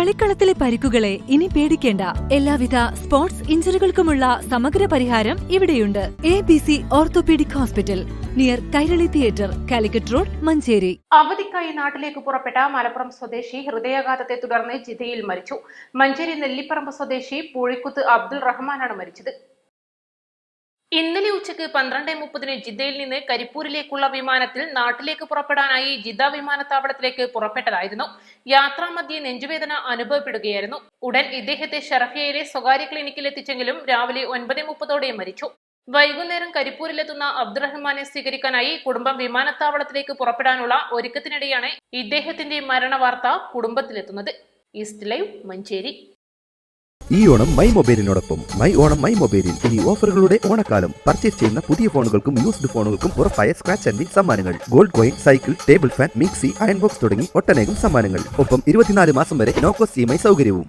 കളിക്കളത്തിലെ പരിക്കുകളെ ഇനി പേടിക്കേണ്ട. എല്ലാവിധ സ്പോർട്സ് ഇഞ്ചുറികൾക്കുമുള്ള സമഗ്ര പരിഹാരം ഇവിടെയുണ്ട്. A B C orthopedic hospital near Kairali theatre Calicut road Manjeri. അവധിക്കായി നാട്ടിലേക്ക് പുറപ്പെട്ട മലപ്പുറം സ്വദേശി ഹൃദയാഘാതത്തെ തുടർന്ന് ജിദ്ദയിൽ മരിച്ചു. മഞ്ചേരി നെല്ലിപ്പറമ്പ് സ്വദേശി പൂഴിക്കുത്ത് അബ്ദുൾ റഹ്മാനാണ് മരിച്ചത്. ഇന്നലെ ഉച്ചയ്ക്ക് പന്ത്രണ്ട് മുപ്പതിന് ജിദ്ദയിൽ നിന്ന് കരിപ്പൂരിലേക്കുള്ള വിമാനത്തിൽ നാട്ടിലേക്ക് പുറപ്പെടാനായി ജിദ്ദ വിമാനത്താവളത്തിലേക്ക് പുറപ്പെട്ടതായിരുന്നു. യാത്രാമധ്യേ നെഞ്ചുവേദന അനുഭവപ്പെടുകയായിരുന്നു. ഉടൻ ഇദ്ദേഹത്തെ ഷർഹയിലെ സ്വകാര്യ ക്ലിനിക്കിൽ എത്തിച്ചെങ്കിലും രാവിലെ ഒൻപത് മുപ്പതോടെ മരിച്ചു. വൈകുന്നേരം കരിപ്പൂരിലെത്തുന്ന അബ്ദുറഹ്മാനെ സ്വീകരിക്കാനായി കുടുംബം വിമാനത്താവളത്തിലേക്ക് പുറപ്പെടാനുള്ള ഒരുക്കത്തിനിടെയാണ് ഇദ്ദേഹത്തിന്റെ മരണവാർത്ത കുടുംബത്തിലെത്തുന്നത്. East live Manjeri. ഈ ഓണം മൈ മൊബൈലിനോടൊപ്പം. മൈ ഓണം മൈ മൊബൈലിൽ ഇനി ഓഫറുകളുടെ ഓണക്കാലം. പർച്ചേസ് ചെയ്യുന്ന പുതിയ ഫോണുകൾക്കും യൂസ്ഡ് ഫോണുകൾക്കും ഉറപ്പായ സ്ക്രാച്ച് ആൻഡ് സമ്മാനങ്ങൾ. Gold coin cycle table fan mixie iron box തുടങ്ങി ഒട്ടനേകം സമ്മാനങ്ങൾ. ഒപ്പം ഇരുപത്തിനാല് മാസം വരെ നോക്കോസ് സിഎംഐ സൗകര്യവും.